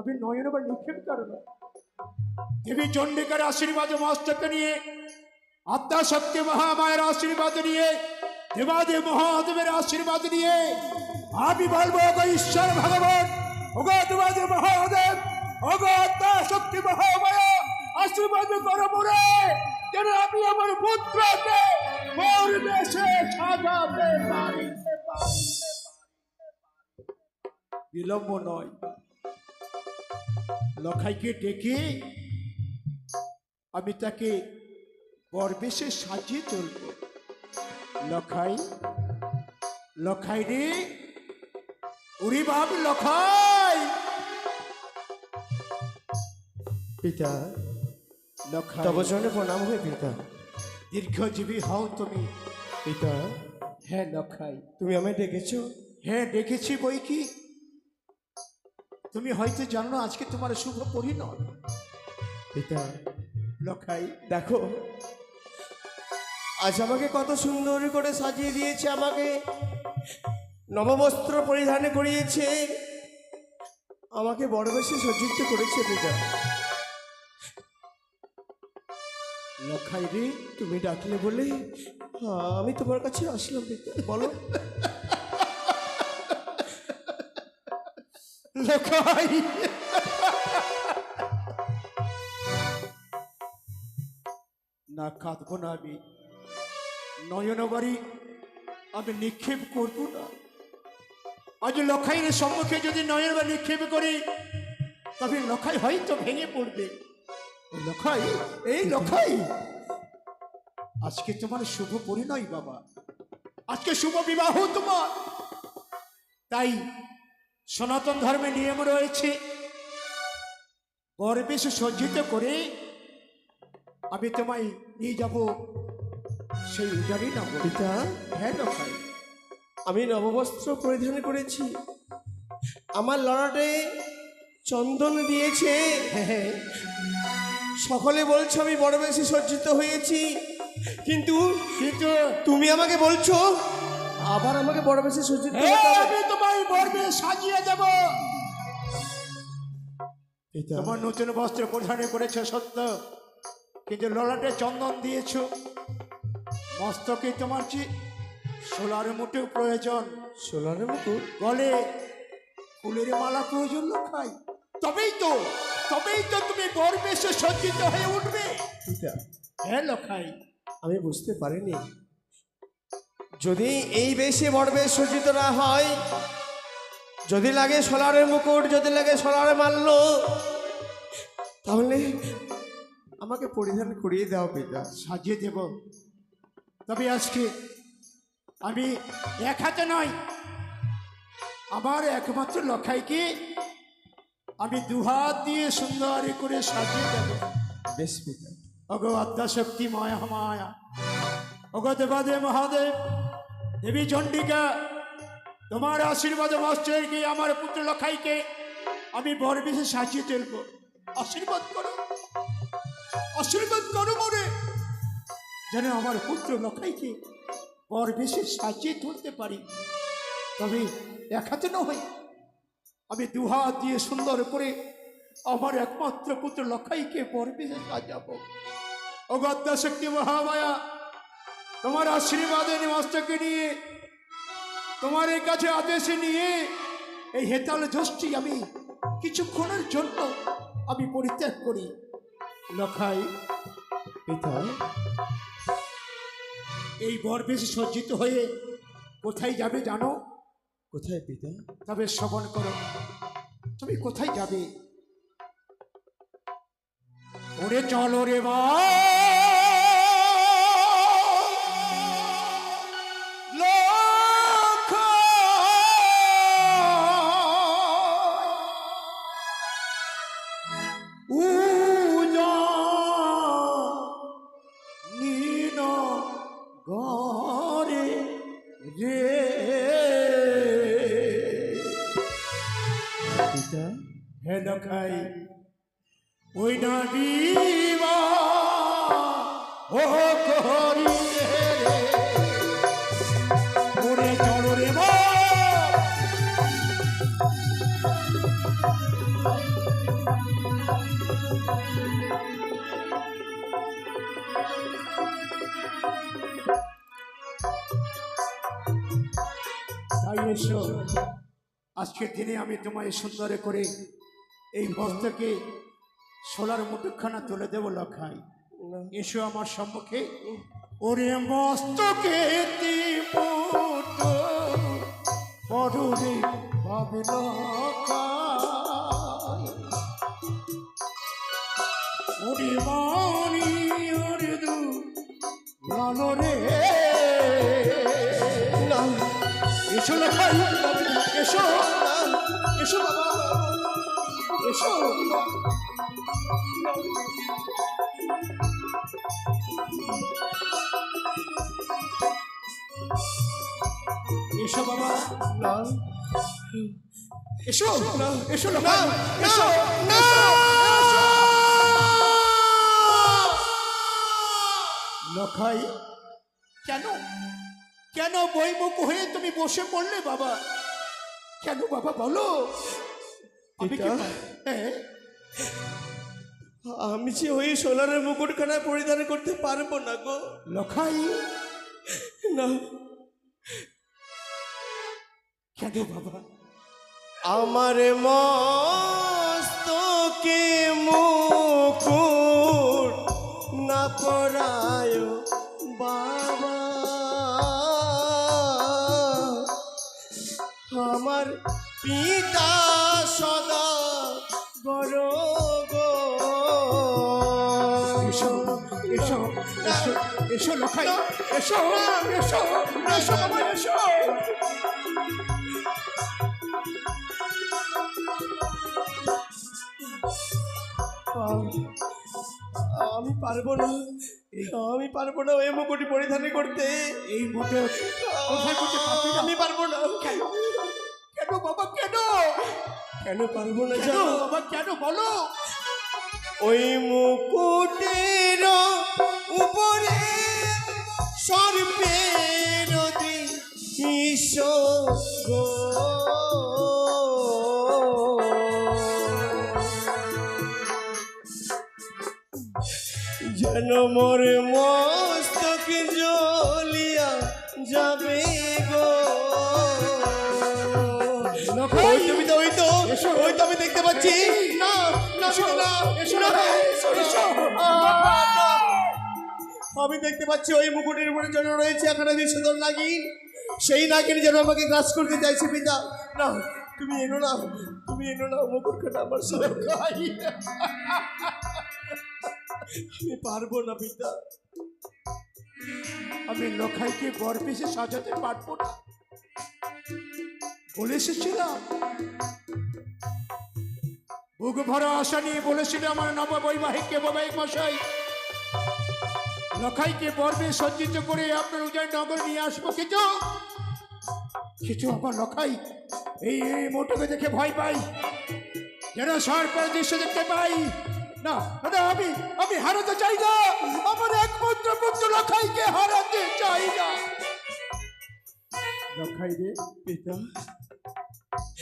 তবে নয়ন আবার নিক্ষেপ করো না দেবী চণ্ডিকার আশীর্বাদ মস্তকে নিয়ে আত্মা শক্তি মহামায়ের আশীর্বাদ নিয়ে দেবাদেব মহাদেবের আশীর্বাদ নিয়ে আমি বলব ওগো ঈশ্বর ভগবান ওগো মহাদেব ওগো আত্মা শক্তি মহামায়া আশীর্বাদ করো মোরে যেন আমি আমার পুত্রকে মোর দেশে সাজাতে পারি বিলম্ব নয় লখাইকে ডেকে আমি তাকে গর্বেশে সাজিয়ে তুলব। লখাই লখাই রে। উড়ি বাপ লখাই! পিতা লখাই। তব চরণে প্রণাম হয়ে পিতা। দীর্ঘজীবী হও তুমি। পিতা। হ্যাঁ লখাই। তুমি আমায় ডেকেছো? হ্যাঁ দেখেছি বই কি? তুমি হয়তো জানো আজকে তোমার শুভ পরিণয় পিতা লখাই দেখো। আজ আমাকে কত সুন্দর করে সাজিয়ে দিয়েছে আমাকে নববস্ত্র পরিধান করিয়েছে। আমাকে বড় বেশি সজ্জিত করেছে পিতা লখাই রে তুমি ডাকলে বলে হ্যাঁ, আমি তোমার কাছে আসলাম পিতা বলো। লখাই না কাঁদবো না আমি নয়নবাড়ি আমি নিক্ষেপ করব না। আজ লখাইয়ের সম্মুখে যদি নয়ন নিক্ষেপ করি তবে লখাই হয়তো ভেঙে পড়বে। লখাই এই লখাই। আজকে তোমার শুভ পরিণয় বাবা। আজকে শুভ বিবাহ তোমার। তাই সনাতন ধর্মে নিয়ম রয়েছে। গর্বেশ সজ্জিত করে আমি তোমায় নিয়ে যাব। সেই উজারি নগর পিতা? হ্যাঁ লখাই আমি নববস্ত্র পরিধান করেছি। আমার লড়াটে চন্দন দিয়েছে। হ্যাঁ হ্যাঁ। সকলে বলছো আমি বড় বেশি সজ্জিত হয়েছি। কিন্তু কিন্তু তুমি আমাকে বলছো আবার আমাকে বড় বেশি হবে। আমি তোমায় গর্বে সাজিয়ে দেব। তোমার নতুন বস্ত্র পরিধানে করেছে সত্য। কিন্তু ললাটে চন্দন দিয়েছ। মস্তকে তোমার যে সোলার মুঠেও প্রয়োজন। সোনার মুকুট বলে ফুলের মালা প্রয়োজন লক্ষাই তবেই তো তবেই তো তুমি গর্বেশে সজ্জিত হয়ে উঠবে। হ্যাঁ লক্ষাই আমি বুঝতে পারিনি। যদি এই বেশি বড় বেশ সজ্জিত না হয় যদি লাগে সোলারের মুকুট যদি লাগে সোলারে মারল তাহলে আমাকে পরিধান করিয়ে দাও পিতা সাজিয়ে দেব। তবে আজকে আমি এক হাতে নয় আমার একমাত্র লক্ষাইকে আমি দুহাত দিয়ে সুন্দর করে সাজিয়ে দেব। বেশ পিতা অগো আদ্যাশক্তি মায়া মায়া অগো দেবাদে মহাদেব দেবী চণ্ডিকা, তোমার আশীর্বাদ মশ্চয় গিয়ে আমার পুত্র লখাইকে? আমি বর বেশি সাজিয়ে তুলব। আশীর্বাদ করো। আশীর্বাদ করো মরে যেন আমার পুত্র লখাইকে বর বেশি সাজিয়ে তুলতে পারি। তবে এক হাতে নয় আমি দুহাত দিয়ে সুন্দর করে আমার একমাত্র পুত্র লখাইকে বর বেশি সাজাবো। অগত্যা শক্তি মহামায়া তোমার আশীর্বাদে মস্তকে নিয়ে তোমার এই কাছে আদেশে নিয়ে এই হেতাল যষ্টি আমি কিছুক্ষণের জন্য আমি পরিত্যাগ করি। লখাই পিতা এই বর বেশি সজ্জিত হয়ে কোথায় যাবে জানো? কোথায় পিতা? তবে শ্রবণ করো। তুমি কোথায় যাবে? ওরে চলো রে বা হে লখাই ওই না বিবা ও করি ওরে চলো রে মা। তাই এসো। আজকের দিনে আমি তোমায় সুন্দর করে এই বস্ত্রকে সোলার মুঠোখানা তুলে দেবো লখাই। এসো আমার সম্মুখে। ওরে মস্তকে ওরে মানি ওরে দু ভালো রে। এসো লখাই, এসো। এসো বাবা। না এসো। এসো। লখাই এসো। না লখাই কেন? কেন বইমুখ হয়ে তুমি বসে পড়লে বাবা? কেন বাবা বলো? আমি কি আমি যে ওই সোলারের মুকুটখানা পরিধান করতে পারব না গো। লখাই। না। কেন বাবা? আমার মস্তকে মুকুট না পরায় বাবা। আমার পিতা সদা এসো লখাই এসো এসো এসো বাবা এসো। আমি পারব না আমি পারব না ওই মুকুটি পরিধান করতে। এই না? আমি পারব না। কেন? কেন বাবা কেন? কেন পারব না জানো? বাবা কেন বলো? ওই মুকুটের উপরে সর্পের গো যেন মোর মস্তক জ্বলিয়া যাবে গো ওই তুমি তো ওই তো ওই তো আমি দেখতে পাচ্ছি না না না এসো না এসো আমি দেখতে পাচ্ছি ওই মুকুটের উপরে যেন রয়েছে এখানে সুন্দর নাগিন। সেই নাগিন যেন আমাকে গ্রাস করতে চাইছে, পিতা। না, তুমি এনো না, তুমি এনো না মুকুট খাটা আমার সাথে আমি পারব না, পিতা। আমি লখাইকে বর পেশে সাজাতে পারব না। বলে এসেছিলাম। বুক ভরা আশা নিয়ে বলেছিল আমার নব বৈবাহিককে বৈবাহিক মশাই। লখাইকে বর্বে সজ্জিত করে আপনার উদয়নগর নিয়ে আসব, কিছু? কিছু আমার লখাই এই এই মোটকে দেখে ভয় পাই। যেন সরকার দৃশ্য দেখতে পাই। না না আমি আমি হারাতে চাই না। আমার একমাত্র পুত্র লখাইকে হারাতে চাই না। লখাই রে পিতা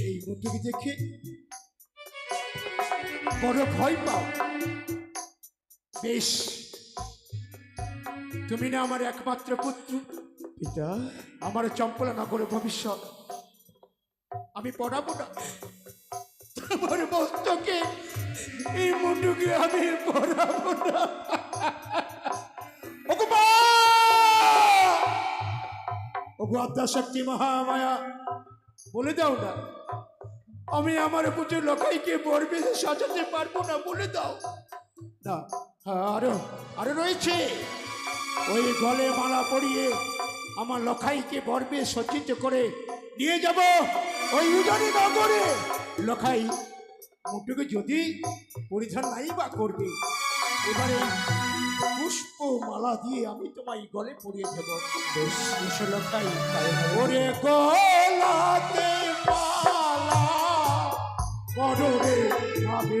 এই মোটকে দেখে বড় ভয় পাও। বেশ। তুমি না আমার একমাত্র পুত্র। পিতা। আমার চম্পলা নগরের ভবিষ্যৎ। আমি পড়াবো না। আমার মস্তকে এই মুন্ডুকে আমি পড়াবো না। ওগো! ওগো মহামায়া বলে দাও না। আমি আমার পুজো লোকাইকে বরবে সাজাতে পারব না বলে দাও। না হ্যাঁ, আরও আরও রয়েছে। ওই গলে মালা পরিয়ে আমার লখাইকে বর্বে সজ্জিত করে নিয়ে যাব ওই উজানি নগরে। লখাই মুটুকে যদি পরিধান নাই বা করবে এবারে পুষ্প মালা দিয়ে আমি তোমায় গলে পরিয়ে দেব। বেশ লখাই ওরে গলাতে মালা ভাবে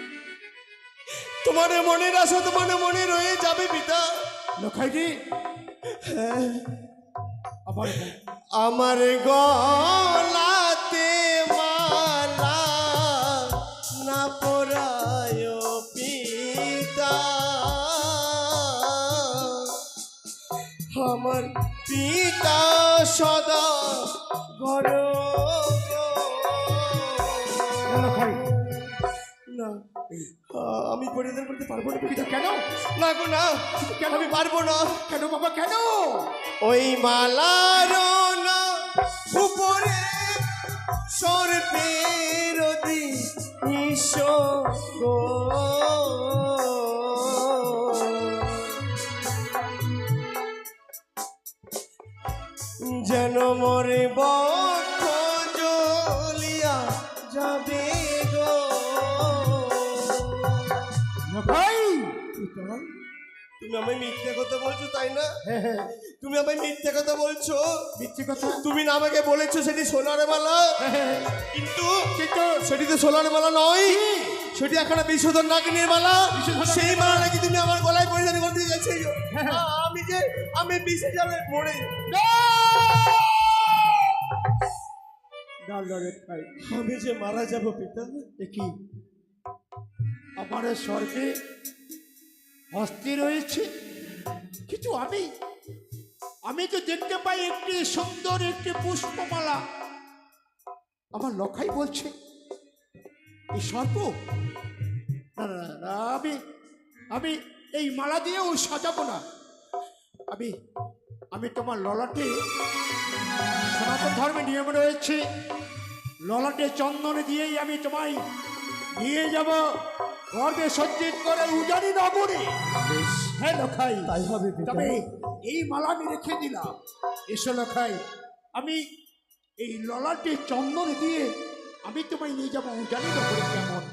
তোমার মনের আশা তোমার মনে রয়ে যাবে পিতা। আবার বল। আমার গলাতে মালা না পরায় পিতা। আমার পিতা সদা ঘর না। আমি পরিধান করতে পারব না পিতা। কেন? না গো না। কেন? আমি পারব না। কেন বাবা কেন? ওই মালার না উপরে সর্পের গো। যেন মরে বক্ষ তুমি আমায় মিথ্যে কথা বলছো তাই না? হ্যাঁ হ্যাঁ। তুমি আমায় মিথ্যে কথা বলছো। মিথ্যে কথা? তুমি না আমাকে বলেছ সেটি সোনার মালা। হ্যাঁ, কিন্তু কিন্তু সেটি তো সোনার মালা নয়। সেটি এখন বিশোধন নাগিনীর মালা। সেই মালা? নাকি তুমি আমার গলায় পরিধান করতে যাচ্ছে হ্যাঁ। আমি যে আমি বিষে যাবে মরে আমি যে মারা যাব পিতা। দেখি আমার স্বর্গে হস্তে রয়েছে কিন্তু আমি আমি তো দেখতে পাই একটি সুন্দর একটি পুষ্পমালা। আমার লখাই বলছে এই সর্প আমি আমি এই মালা দিয়েও সাজাবো না। আমি আমি তোমার ললাটে, সনাতন ধর্মে নিয়ম রয়েছে। ললাটে চন্দন দিয়েই আমি তোমায় নিয়ে যাব। গর্বে সজ্জিত করে উজানি নগরে। হ্যাঁ লখাই। তাই হবে তবে এই মালা আমি রেখে দিলাম। এসো লখাই। আমি এই ললাটে চন্দন দিয়ে আমি তোমায় নিয়ে যাব উজানি নগরে কেমন?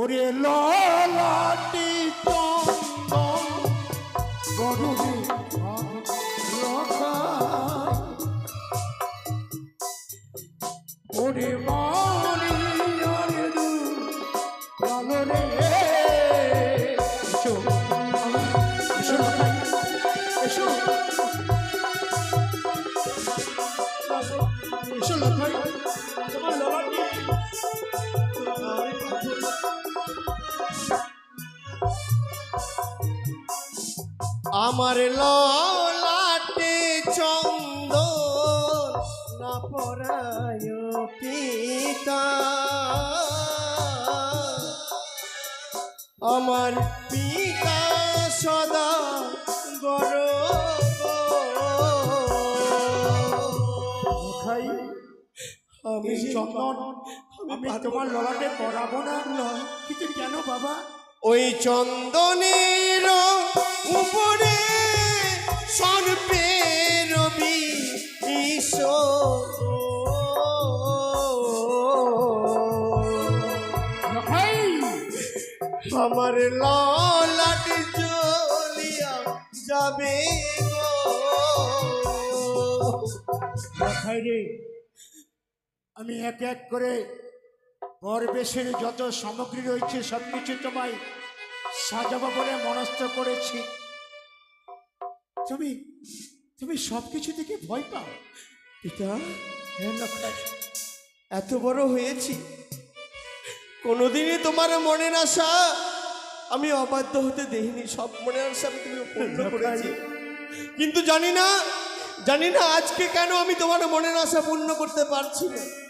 ওরে ললাটে চন্দন গরুরে লখাই। আমার ললাটে চন্দন না পরায় পিতা। আমার পিতা সদা চন্দন। আমি তোমার ললাটে পরাবো না। কিন্তু কেন বাবা? ওই চন্দনের উপরে সর্পের আমার ললাট জ্বলিয়া যাবে গো। রে আমি এক এক করে পরবেশের যত সামগ্রী রয়েছে সব কিছু তোমায় সাজাবো বলে মনস্থ করেছি। তুমি তুমি সব কিছু থেকে ভয় পাও। পিতা এত বড় হয়েছি। কোনোদিনই তোমার মনের আশা আমি অবাধ্য হতে দেখিনি। সব মনের আশা আমি তুমি পূর্ণ করেছি। কিন্তু জানি না জানি না আজকে কেন আমি তোমার মনের আশা পূর্ণ করতে পারছি না।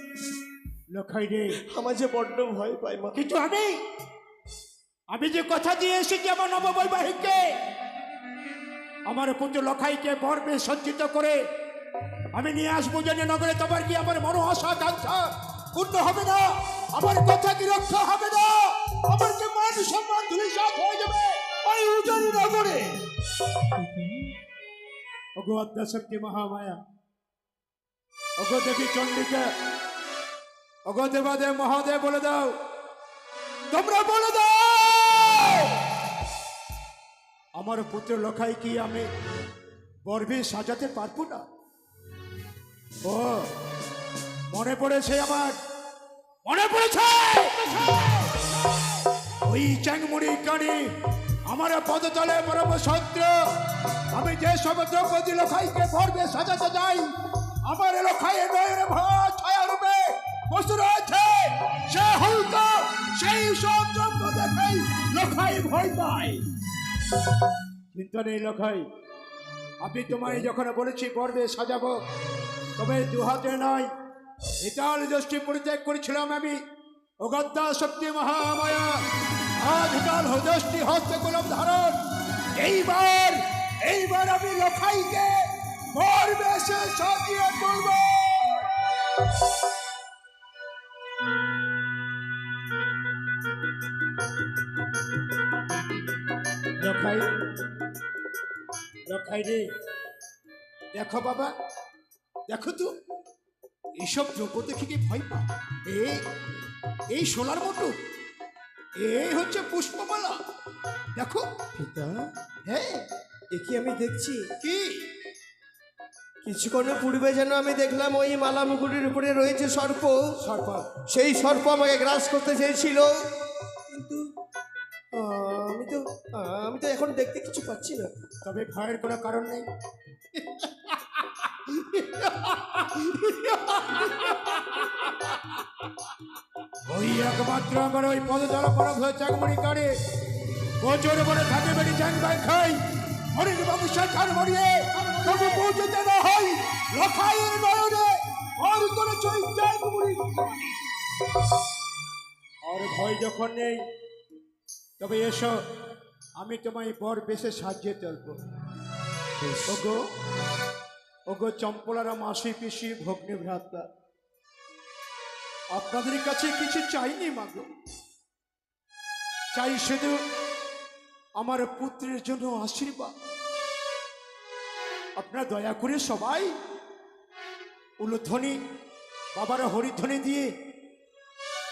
লখাই রে। আমার যে বড্ড ভয় পাই মা। কিন্তু আমি আমি যে কথা দিয়ে এসেছি আমার নববৈবাহিককে আমার পুত্র লখাইকে বর্বে সজ্জিত করে আমি নিয়ে আসব জানি নগরে তোমার কি আমার মনো আশা আকাঙ্ক্ষা পূর্ণ হবে না? আমার কথা কি রক্ষা হবে না? আমার যে মান সম্মান ধুলিসাৎ হয়ে যাবে ওই উজানি নগরে। ওগো আদ্যাশক্তি মহামায়া ওগো দেবী চন্ডিকা ওগো দেবাদেব মহাদেব বলে দাও। তোমরা বলে দাও। আমার পুত্র লখাই কি আমি গর্বে সাজাতে পারব না? ও, মনে পড়েছে আমার? মনে পড়েছে? ওই চ্যাংমুড়ি কানি আমার পদতলে পরম সত্য। আমি যে সব দ্রৌপদী লোখাইকে ভরবে সাজাতে যাই আমার লোখাইয়ে নয়ের ভয় ছায়া রূপে রয়েছে। সে হয়তো সেই সব দ্রব্য দেখেই লোখাই ভয় পায়। চিন্তা নেই লোখাই আমি তোমায় যখন বলেছি গর্বে সাজাবো, তবে দু হাতে নয়, ইতাল দৃষ্টি পরিত্যাগ করেছিলাম আমি। অগদ্দা শক্তি মহামায়া, আজ কাল হদষ্টি হস্তে কলম ধারণ। এইবার এইবার আমি লখাইকে গর্বে সে সাজিয়ে তুলব। লখাই লখাই রে। দেখো বাবা দেখো তো এইসব দ্রব্য দেখে কি ভয় পা এই এই সোলার মতো এই হচ্ছে পুষ্পমালা। দেখো। পিতা হ্যাঁ। এ কি আমি দেখছি? কি? কিছুক্ষণের পূর্বে যেন আমি দেখলাম ওই মালা মুকুটের উপরে রয়েছে সর্প। সর্প। সেই সর্প আমাকে গ্রাস করতে চেয়েছিল। কিন্তু আহ, আমি তো আমি তো এখন দেখতে কিছু পাচ্ছি না। তবে ভয়ের কোনো কারণ নেই। ওই একমাত্র আমার ওই পদতল পরম হয়ে চাকমণি কারে বছর বলে থাকে বেড়ি চ্যাং বাই খাই। অনেক বাবু সাক্ষাৎ মরিয়ে তবু পৌঁছতে না হয়। লখাইয়ের নয়নে আর করে চই চাকমণি আর ভয় যখন নেই, তবে এসো। আমি তোমায় বর বেশে সাজিয়ে তুলবো। ওগো ওগো চম্পলারা মাসি পিসি ভগ্নি ভ্রাতা আপনাদের কাছে কিছু চাইনি মাগো। চাই শুধু আমার পুত্রের জন্য আশীর্বাদ। আপনারা দয়া করে সবাই উলধ্বনি বাবার হরিধ্বনি দিয়ে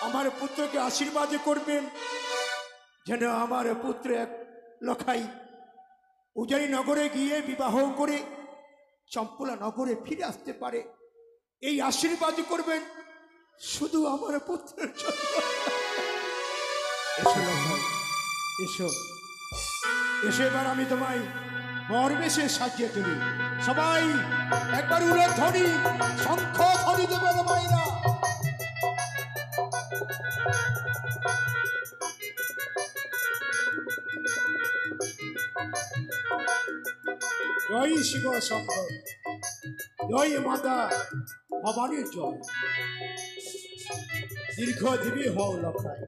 আমার পুত্রকে আশীর্বাদ করবেন যেন আমার পুত্র এক লখাই। উজানি নগরে গিয়ে বিবাহ করে চম্পলা নগরে ফিরে আসতে পারে। এই আশীর্বাদ করবেন শুধু আমার পুত্রের জন্য। এসো লখাই, এসো। এবার আমি তোমায় বর বেশে সাজিয়ে তুলি। সবাই একবার উড়ে ধরি শঙ্খ ধরি দেবে মাইরা জয় শিব শঙ্কর জয় মাতা ভবানীর জয়। দীর্ঘজীবী হও লক্ষায়